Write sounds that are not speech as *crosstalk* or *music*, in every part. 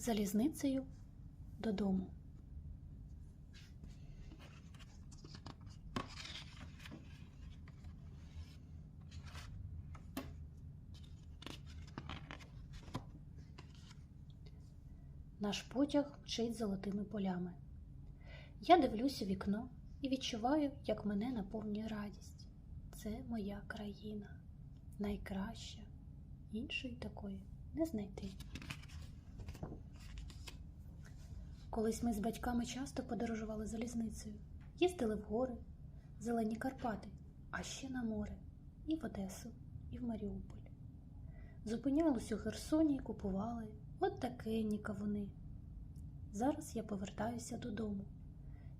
залізницею додому. Наш потяг мчить золотими полями. Я дивлюсь у вікно і відчуваю, як мене наповнює радість. Це моя країна, найкраща, іншої такої не знайти. Колись ми з батьками часто подорожували залізницею, їздили в гори, зелені Карпати, а ще на море, і в Одесу, і в Маріуполь. Зупинялись у Херсоні і купували от такенні кавуни. Зараз я повертаюся додому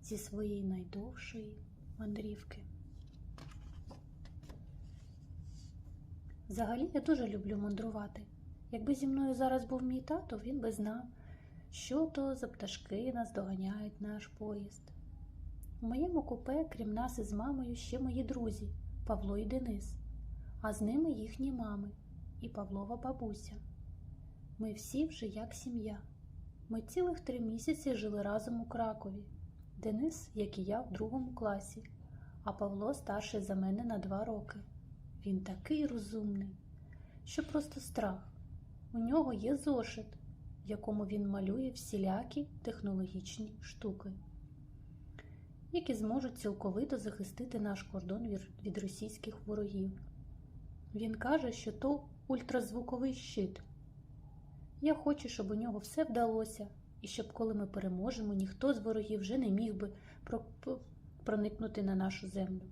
зі своєї найдовшої мандрівки. Взагалі я дуже люблю мандрувати. Якби зі мною зараз був мій тато, він би знав, що то за пташки наздоганяють наш поїзд. У моєму купе, крім нас із мамою, ще мої друзі Павло і Денис, а з ними їхні мами і Павлова бабуся. Ми всі вже як сім'я. Ми цілих три місяці жили разом у Кракові. Денис, як і я, в другому класі, а Павло старший за мене на два роки. Він такий розумний, що просто страх. У нього є зошит, в якому він малює всілякі технологічні штуки, які зможуть цілковито захистити наш кордон від- російських ворогів. Він каже, що то ультразвуковий щит. Я хочу, щоб у нього все вдалося, і щоб, коли ми переможемо, ніхто з ворогів вже не міг би проникнути на нашу землю.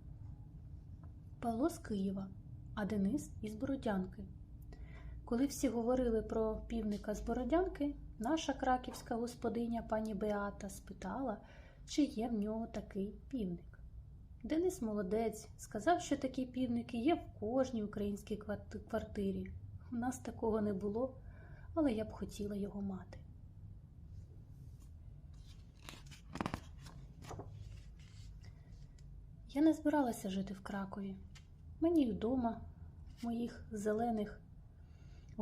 Павло з Києва, а Денис із Бородянки. Коли всі говорили про півника з Бородянки, наша краківська господиня пані Беата спитала, чи є в нього такий півник. Денис молодець, сказав, що такі півники є в кожній українській квартирі. У нас такого не було, але я б хотіла його мати. Я не збиралася жити в Кракові. Мені вдома, моїх зелених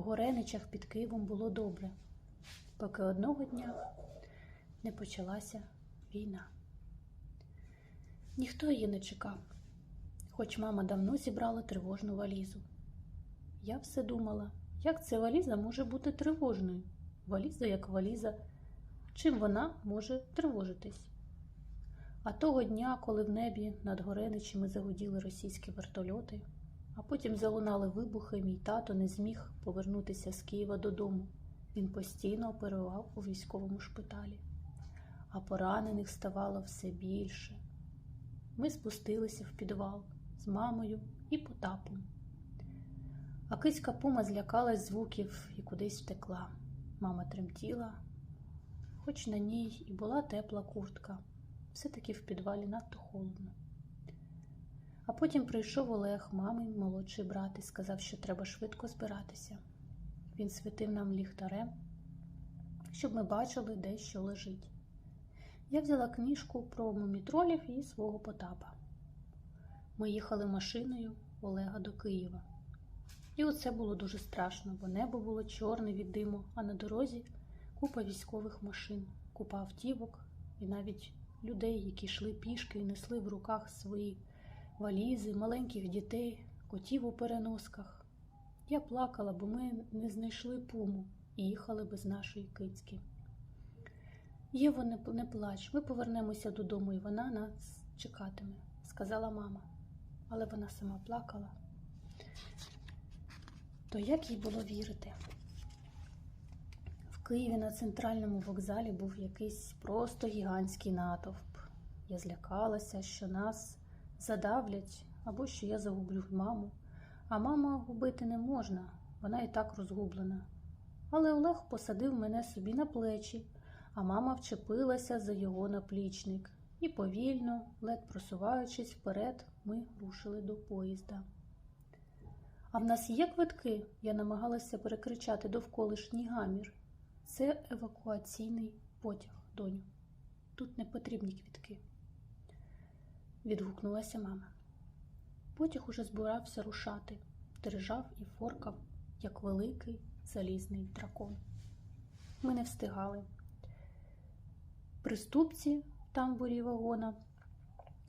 гореничах під Києвом було добре, поки одного дня не почалася війна. Ніхто її не чекав, хоч мама давно зібрала тривожну валізу. Я все думала, як ця валіза може бути тривожною. Валіза як валіза, чим вона може тривожитись. А того дня, коли в небі над Гореничами загуділи російські вертольоти, а потім залунали вибухи, мій тато не зміг повернутися з Києва додому. Він постійно оперував у військовому шпиталі, а поранених ставало все більше. Ми спустилися в підвал з мамою і Потапом. А кицька Пума злякалась звуків і кудись втекла. Мама тремтіла, хоч на ній і була тепла куртка. Все-таки в підвалі надто холодно. А потім прийшов Олег, мамин молодший брат, і сказав, що треба швидко збиратися. Він світив нам ліхтарем, щоб ми бачили, де що лежить. Я взяла книжку про мумітролів і свого Потапа. Ми їхали машиною Олега до Києва. І оце було дуже страшно, бо небо було чорне від диму, а на дорозі купа військових машин, купа автівок і навіть людей, які йшли пішки і несли в руках свої валізи, маленьких дітей, котів у переносках. Я плакала, бо ми не знайшли пуму і їхали без нашої кицьки. Єво, не, плач, ми повернемося додому, і вона нас чекатиме, сказала мама. Але вона сама плакала. То як їй було вірити? В Києві на центральному вокзалі був якийсь просто гігантський натовп. Я злякалася, що нас задавлять або що я загублю маму. А мама губити не можна, вона і так розгублена. Але Олег посадив мене собі на плечі, а мама вчепилася за його наплічник. І повільно, ледь просуваючись вперед, ми рушили до поїзда. А в нас є квитки? Я намагалася перекричати довколишній гамір. Це евакуаційний потяг, доню. Тут не потрібні квітки. Відгукнулася мама. Потяг уже збирався рушати, дрижав і форкав, як великий залізний дракон. Ми не встигали. Приступці тамбурі вагона,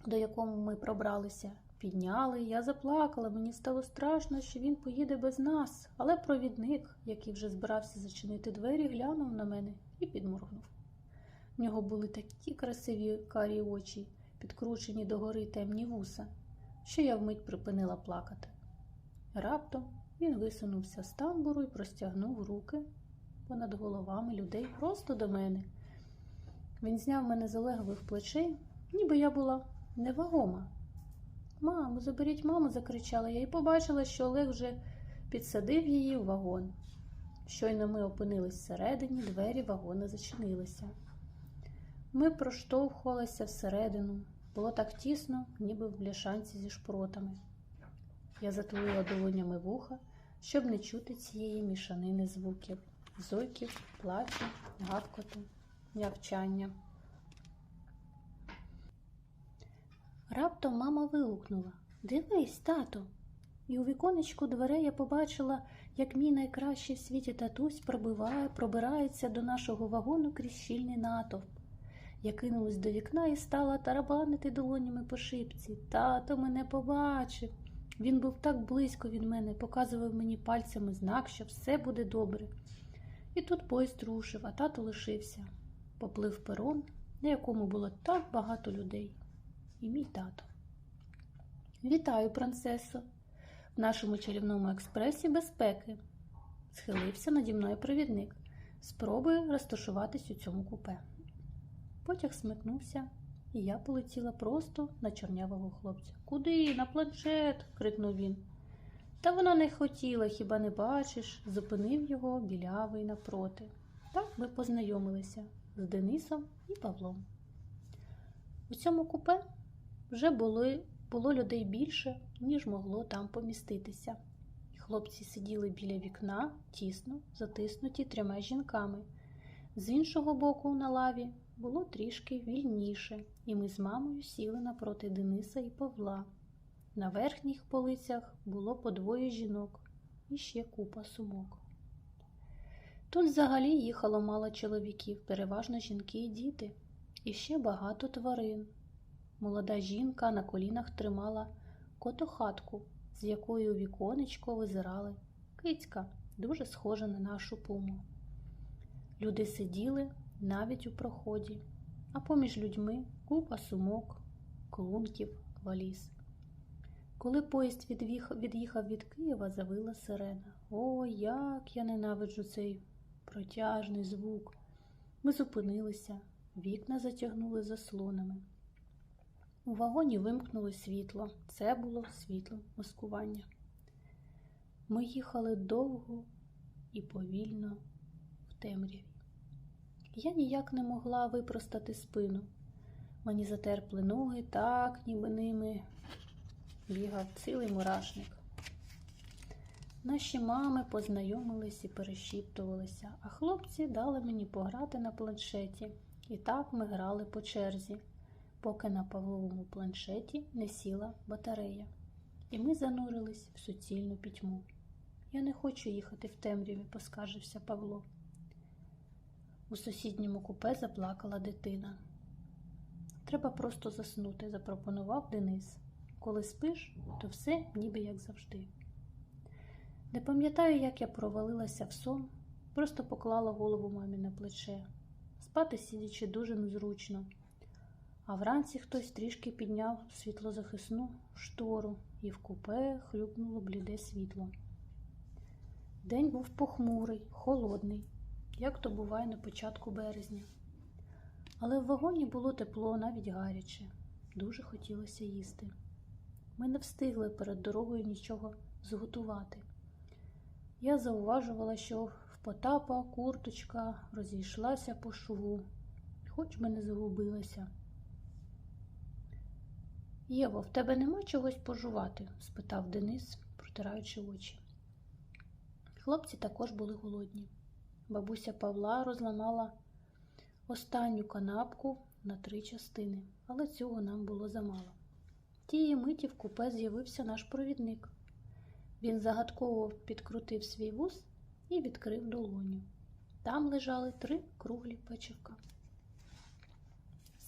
до якому ми пробралися, підняли. Я заплакала. Мені стало страшно, що він поїде без нас. Але провідник, який вже збирався зачинити двері, глянув на мене і підморгнув. В нього були такі красиві карі очі, підкручені догори темні вуса, що я вмить припинила плакати. Раптом він висунувся з тамбуру і простягнув руки понад головами людей просто до мене. Він зняв мене з Олегових плечей, ніби я була невагома. Мамо, заберіть маму, закричала я і побачила, що Олег вже підсадив її в вагон. Щойно ми опинились всередині, двері вагона зачинилися. Ми проштовхувалися всередину. Було так тісно, ніби в бляшанці зі шпротами. Я затулила долонями вуха, щоб не чути цієї мішанини звуків зойків, плачу, гавкоту, нявчання. Раптом мама вигукнула Дивись, тато. І у віконечку дверей я побачила, як мій найкращий в світі татусь пробиває, пробирається до нашого вагону крізь щільний натовп. Я кинулась до вікна і стала тарабанити долонями по шипці. Тато мене побачив. Він був так близько від мене, показував мені пальцями знак, що все буде добре. І тут поїзд рушив, а тато лишився. Поплив перон, на якому було так багато людей. І мій тато. Вітаю, принцесо! В нашому чарівному експресі безпеки. Схилився наді мною провідник. Спробую розташуватись у цьому купе. Потяг смикнувся, і я полетіла просто на чорнявого хлопця. Куди? На планшет? крикнув він. Та вона не хотіла, хіба не бачиш, зупинив його білявий напроти. Так ми познайомилися з Денисом і Павлом. У цьому купе вже було, було людей більше, ніж могло там поміститися. Хлопці сиділи біля вікна, тісно, затиснуті трьома жінками. З іншого боку, на лаві було трішки вільніше, і ми з мамою сіли напроти Дениса і Павла. На верхніх полицях було по двоє жінок і ще купа сумок. Тут взагалі їхало мало чоловіків, переважно жінки і діти, і ще багато тварин. Молода жінка на колінах тримала котохатку, з якої у віконечко визирали кицька, дуже схожа на нашу пуму. Люди сиділи навіть у проході, а поміж людьми купа сумок, клунків, валіз. Коли поїзд від'їхав від Києва, завила сирена. О, як я ненавиджу цей протяжний звук. Ми зупинилися, вікна затягнули заслонами. У вагоні вимкнули світло. Це було світло маскування. Ми їхали довго і повільно в темряві. Я ніяк не могла випростати спину. Мені затерпли ноги так, ніби ними бігав цілий мурашник. Наші мами познайомились і перешіптувалися, а хлопці дали мені пограти на планшеті. І так ми грали по черзі, поки на Павловому планшеті не сіла батарея. І ми занурились в суцільну пітьму. Я не хочу їхати в темряві, поскаржився Павло. У сусідньому купе заплакала дитина. Треба просто заснути, запропонував Денис. Коли спиш, то все ніби як завжди. Не пам'ятаю, як я провалилася в сон, просто поклала голову мамі на плече. Спати сидячи дуже незручно. А вранці хтось трішки підняв світлозахисну штору, і в купе хлюпнуло бліде світло. День був похмурий, холодний, як то буває на початку березня. Але в вагоні було тепло, навіть гаряче. Дуже хотілося їсти. Ми не встигли перед дорогою нічого зготувати. Я зауважувала, що в Потапа курточка розійшлася по шву, хоч би не загубилася. Єво, в тебе нема чогось пожувати? спитав Денис, протираючи очі. Хлопці також були голодні. Бабуся Павла розламала останню канапку на три частини, але цього нам було замало. Тієї миті в купе з'явився наш провідник. Він загадково підкрутив свій вуз і відкрив долоню. Там лежали три круглі печивка.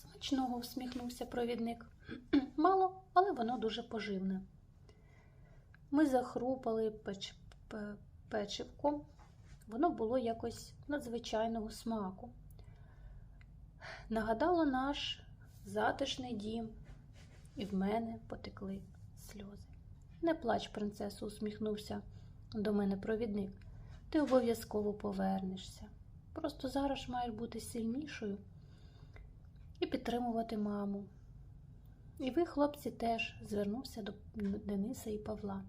Смачного усміхнувся провідник. *clears throat* Мало, але воно дуже поживне. Ми захрупали печ... печивком. Воно було якось надзвичайного смаку. Нагадало наш затишний дім, і в мене потекли сльози. Не плач, принцесо, усміхнувся до мене провідник. Ти обов'язково повернешся. Просто зараз маєш бути сильнішою і підтримувати маму. І ви, хлопці, теж звернувся до Дениса і Павла.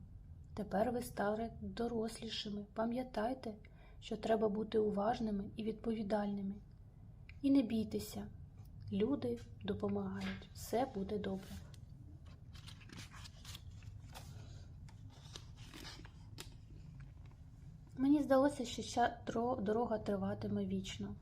Тепер ви стали дорослішими. Пам'ятайте, що треба бути уважними і відповідальними. І не бійтеся, люди допомагають, все буде добре. Мені здалося, що ця дорога триватиме вічно.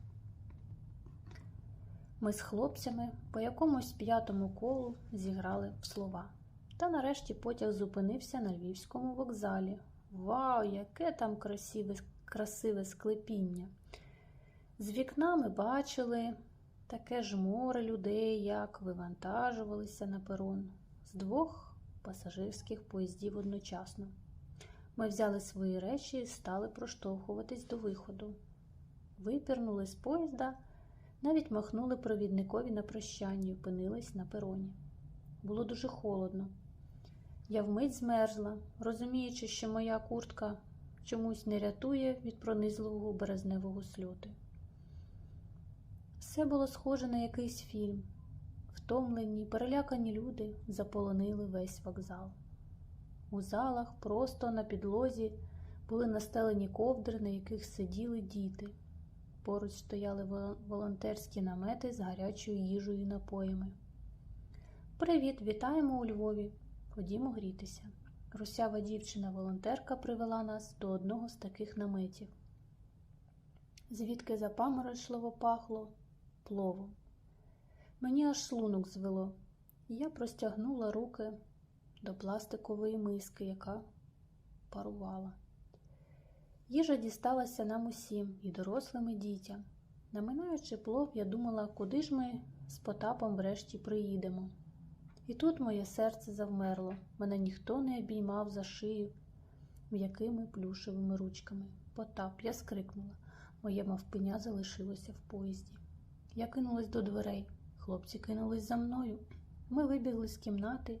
Ми з хлопцями по якомусь п'ятому колу зіграли в слова. Та нарешті потяг зупинився на львівському вокзалі. Вау, яке там красиве, красиве склепіння! З вікна ми бачили таке ж море людей, як вивантажувалися на перон з двох пасажирських поїздів одночасно. Ми взяли свої речі і стали проштовхуватись до виходу. Випірнули з поїзда, навіть махнули провідникові на прощання і опинились на пероні. Було дуже холодно. Я вмить змерзла, розуміючи, що моя куртка чомусь не рятує від пронизливого березневого сльоту. Все було схоже на якийсь фільм. Втомлені, перелякані люди заполонили весь вокзал. У залах просто на підлозі були настелені ковдри, на яких сиділи діти. Поруч стояли волонтерські намети з гарячою їжею і напоями. Привіт, вітаємо у Львові. Ходімо грітися. Русява дівчина-волонтерка привела нас до одного з таких наметів, звідки запаморочливо пахло пловом. Мені аж шлунок звело, і я простягнула руки до пластикової миски, яка парувала. Їжа дісталася нам усім, і дорослим, і дітям. Наминаючи плов, я думала, куди ж ми з Потапом врешті приїдемо. І тут моє серце завмерло, мене ніхто не обіймав за шию м'якими плюшевими ручками. Потап, я скрикнула. Моє мавпеня залишилося в поїзді. Я кинулась до дверей. Хлопці кинулись за мною. Ми вибігли з кімнати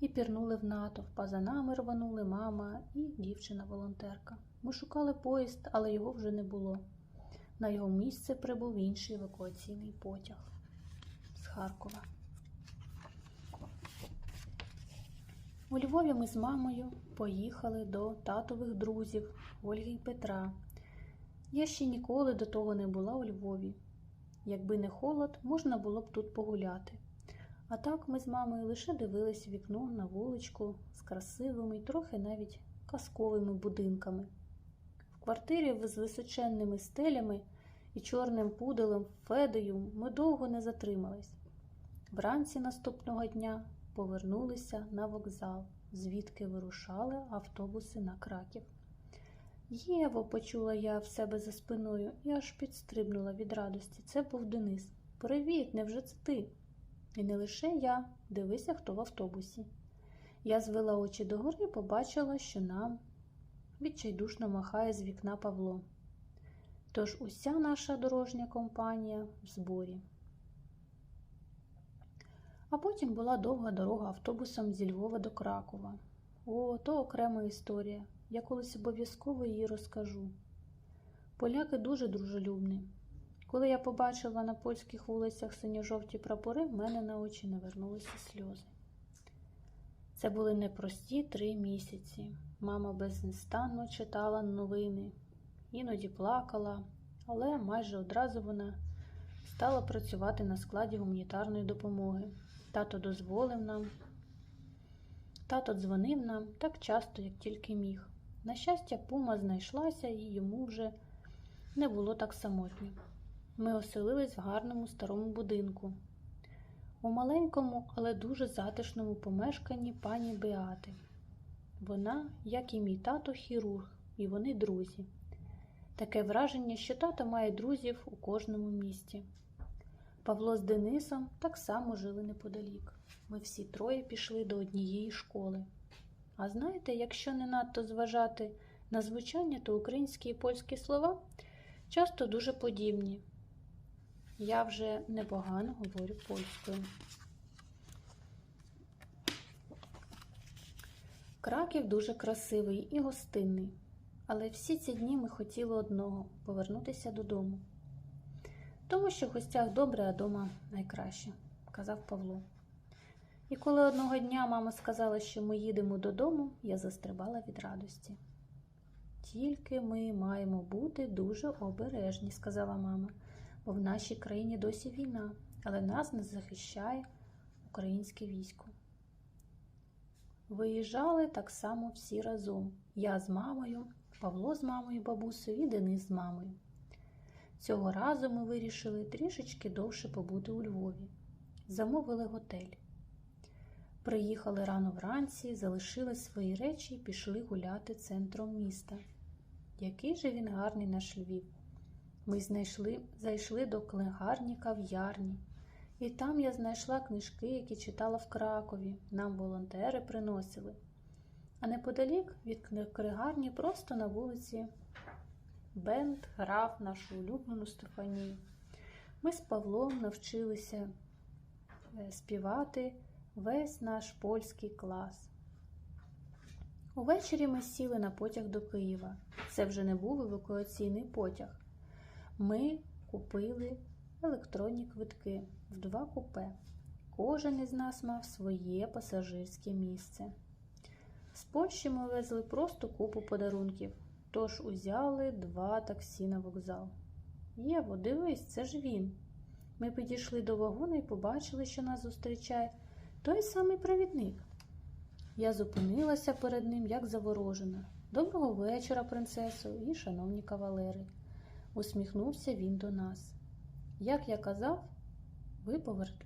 і пірнули в натовп, а за нами рванули мама і дівчина-волонтерка. Ми шукали поїзд, але його вже не було. На його місце прибув інший евакуаційний потяг з Харкова. У Львові ми з мамою поїхали до татових друзів Ольги й Петра. Я ще ніколи до того не була у Львові. Якби не холод, можна було б тут погуляти. А так ми з мамою лише дивились вікно на вуличку з красивими й трохи навіть казковими будинками. В квартирі з височенними стелями і чорним пуделем Федею ми довго не затримались. Вранці наступного дня повернулися на вокзал, звідки вирушали автобуси на краків. Єво, почула я в себе за спиною і аж підстрибнула від радості. Це був Денис. Привіт, невже це ти? І не лише я, дивися, хто в автобусі. Я звела очі догори і побачила, що нам відчайдушно махає з вікна Павло. Тож уся наша дорожня компанія в зборі. А потім була довга дорога автобусом зі Львова до Кракова. О, то окрема історія. Я колись обов'язково її розкажу. Поляки дуже дружелюбні. Коли я побачила на польських вулицях синьо-жовті прапори, в мене на очі навернулися сльози. Це були непрості три місяці. Мама безнестанно читала новини, іноді плакала, але майже одразу вона стала працювати на складі гуманітарної допомоги. Тато дозволив нам. Тато дзвонив нам так часто, як тільки міг. На щастя, пума знайшлася і йому вже не було так самотньо. Ми оселились в гарному старому будинку. У маленькому, але дуже затишному помешканні пані Беати. Вона, як і мій тато, хірург, і вони друзі. Таке враження, що тато має друзів у кожному місті. Павло з Денисом так само жили неподалік. Ми всі троє пішли до однієї школи. А знаєте, якщо не надто зважати на звучання, то українські і польські слова часто дуже подібні. Я вже непогано говорю польською. Краків дуже красивий і гостинний, але всі ці дні ми хотіли одного повернутися додому. Тому що в гостях добре, а дома найкраще, казав Павло. І коли одного дня мама сказала, що ми їдемо додому, я застрибала від радості. Тільки ми маємо бути дуже обережні, сказала мама, бо в нашій країні досі війна, але нас не захищає українське військо. Виїжджали так само всі разом. Я з мамою, Павло з мамою, бабусею і Денис з мамою. Цього разу ми вирішили трішечки довше побути у Львові. Замовили готель. Приїхали рано вранці, залишили свої речі і пішли гуляти центром міста. Який же він гарний наш Львів. Ми знайшли, зайшли до книгарні кав'ярні, і там я знайшла книжки, які читала в Кракові, нам волонтери приносили. А неподалік від книгарні просто на вулиці Бенд грав нашу улюблену Стефанію. Ми з Павлом навчилися е, співати весь наш польський клас. Увечері ми сіли на потяг до Києва. Це вже не був евакуаційний потяг. Ми купили електронні квитки в два купе. Кожен із нас мав своє пасажирське місце. З Польщі ми везли просто купу подарунків, тож узяли два таксі на вокзал. Єво, дивись, це ж він. Ми підійшли до вагона і побачили, що нас зустрічає той самий провідник. Я зупинилася перед ним, як заворожена. Доброго вечора, принцесо і шановні кавалери. Усміхнувся він до нас. Як я казав, ви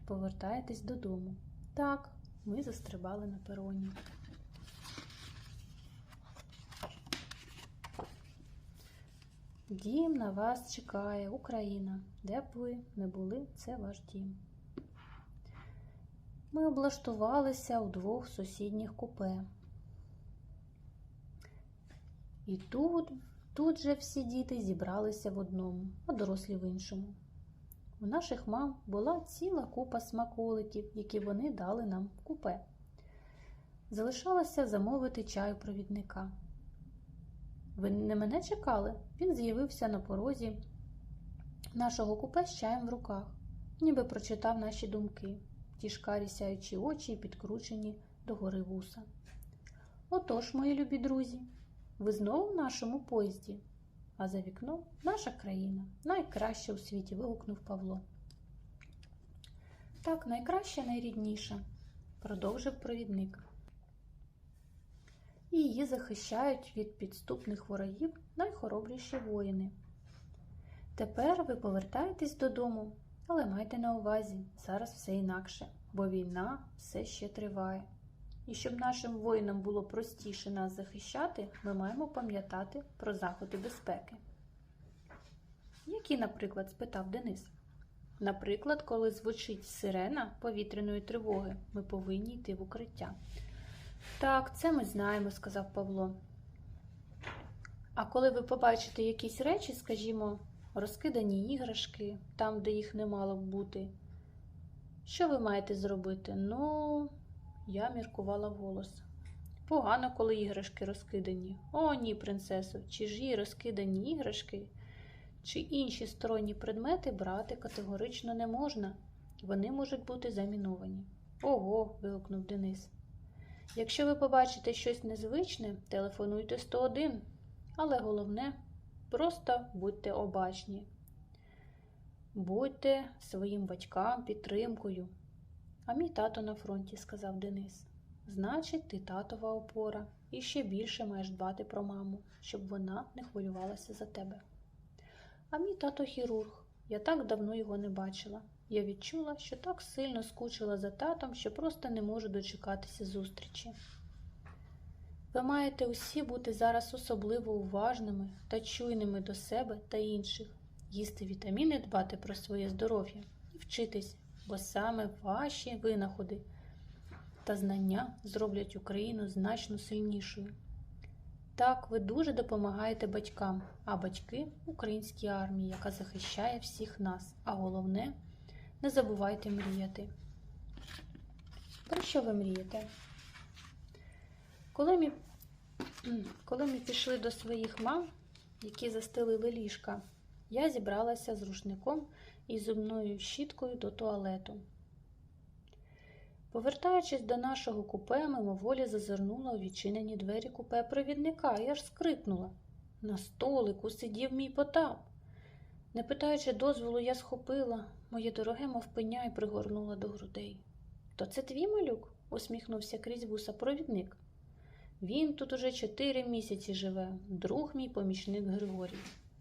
повертаєтесь додому. Так, ми застрибали на пероні. Дім на вас чекає, Україна. Де б ви не були, це ваш дім. Ми облаштувалися у двох сусідніх купе. І тут, тут же всі діти зібралися в одному, а дорослі в іншому. У наших мам була ціла купа смаколиків, які вони дали нам в купе. Залишалося замовити чаю провідника. Ви не мене чекали? Він з'явився на порозі нашого купе з чаєм в руках, ніби прочитав наші думки, ті шкарі сяючі очі і підкручені догори вуса. Отож, мої любі друзі, ви знову в нашому поїзді, а за вікном наша країна, найкраща у світі, вигукнув Павло. Так, найкраща, найрідніша, продовжив провідник і її захищають від підступних ворогів найхоробріші воїни. Тепер ви повертаєтесь додому, але майте на увазі, зараз все інакше, бо війна все ще триває. І щоб нашим воїнам було простіше нас захищати, ми маємо пам'ятати про заходи безпеки. Які, наприклад, спитав Денис. Наприклад, коли звучить сирена повітряної тривоги, ми повинні йти в укриття. Так, це ми знаємо, сказав Павло. А коли ви побачите якісь речі, скажімо, розкидані іграшки, там, де їх не мало б бути, що ви маєте зробити? Ну, я міркувала вголос. Погано, коли іграшки розкидані. О, ні, принцесо, чужі розкидані іграшки чи інші сторонні предмети брати категорично не можна. Вони можуть бути заміновані. Ого. вигукнув Денис. Якщо ви побачите щось незвичне, телефонуйте 101, але головне просто будьте обачні. Будьте своїм батькам підтримкою. А мій тато на фронті, сказав Денис. Значить, ти татова опора, і ще більше маєш дбати про маму, щоб вона не хвилювалася за тебе. А мій тато хірург, я так давно його не бачила. Я відчула, що так сильно скучила за татом, що просто не можу дочекатися зустрічі. Ви маєте усі бути зараз особливо уважними та чуйними до себе та інших, їсти вітаміни, дбати про своє здоров'я і вчитись, бо саме ваші винаходи та знання зроблять Україну значно сильнішою. Так, ви дуже допомагаєте батькам, а батьки українській армії, яка захищає всіх нас. А головне, не забувайте мріяти. Про що ви мрієте? Коли ми, коли ми пішли до своїх мам, які застелили ліжка, я зібралася з рушником і зубною щіткою до туалету. Повертаючись до нашого купе, мимоволі зазирнула у відчинені двері купе провідника і аж скрикнула. На столику сидів мій потап. Не питаючи дозволу, я схопила моє дороге мовпеня і пригорнула до грудей. То це твій малюк? усміхнувся крізь вуса провідник. Він тут уже чотири місяці живе, друг мій помічник Григорій.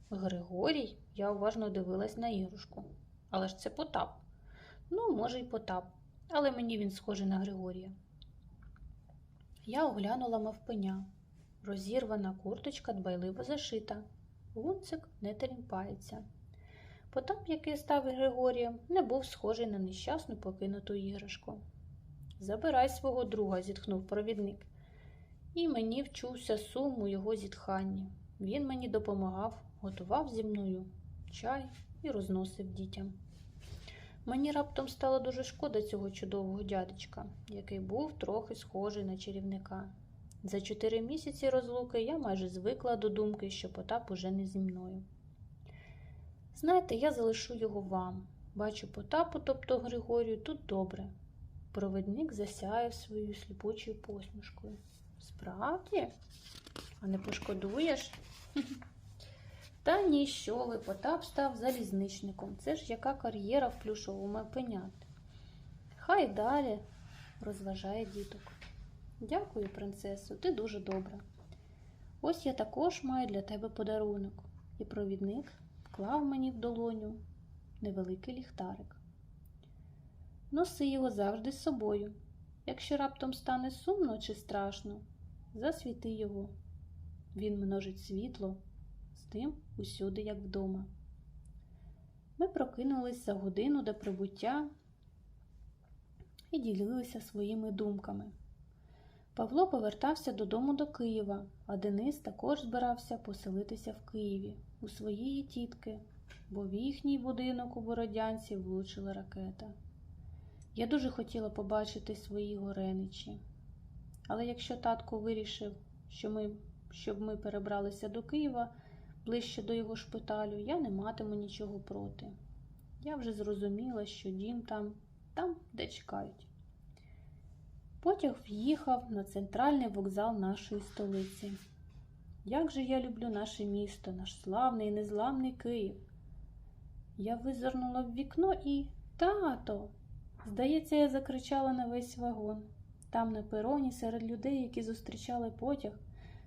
Григорій? Я уважно дивилась на іграшку. Але ж це Потап. Ну, може, й Потап, але мені він схожий на Григорія. Я оглянула мавпеня. Розірвана курточка дбайливо зашита. Гунцик не терімпається. Потап, який став Григорієм, не був схожий на нещасну покинуту іграшку. Забирай свого друга, зітхнув провідник. І мені вчувся сум у його зітханні. Він мені допомагав, готував зі мною чай і розносив дітям. Мені раптом стало дуже шкода цього чудового дядечка, який був трохи схожий на чарівника. За чотири місяці розлуки я майже звикла до думки, що Потап уже не зі мною. Знаєте, я залишу його вам. Бачу Потапу, тобто Григорію, тут добре. Провідник засяяв своєю сліпучою посмішкою. Справді? А не пошкодуєш? *laughs* Та ні, що ви, Потап став залізничником. Це ж яка кар'єра в плюшовому опиняти. Хай далі розважає діток. Дякую, принцесо, ти дуже добра. Ось я також маю для тебе подарунок. І провідник вклав мені в долоню невеликий ліхтарик. Носи його завжди з собою. Якщо раптом стане сумно чи страшно, засвіти його. Він множить світло, з тим усюди, як вдома. Ми прокинулись за годину до прибуття і ділилися своїми думками. Павло повертався додому до Києва, а Денис також збирався поселитися в Києві у своєї тітки, бо в їхній будинок у Бородянці влучила ракета. Я дуже хотіла побачити свої гореничі. Але якщо татко вирішив, що ми, щоб ми перебралися до Києва ближче до його шпиталю, я не матиму нічого проти. Я вже зрозуміла, що дім там, там, де чекають. Потяг в'їхав на центральний вокзал нашої столиці. Як же я люблю наше місто, наш славний і незламний Київ. Я визирнула в вікно і тато. Здається, я закричала на весь вагон. Там, на пероні, серед людей, які зустрічали потяг,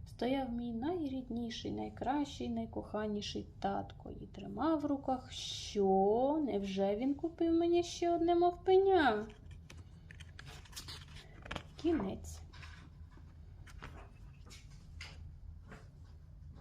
стояв мій найрідніший, найкращий, найкоханіший татко і тримав в руках, що невже він купив мені ще одне мовпеня? Кінець.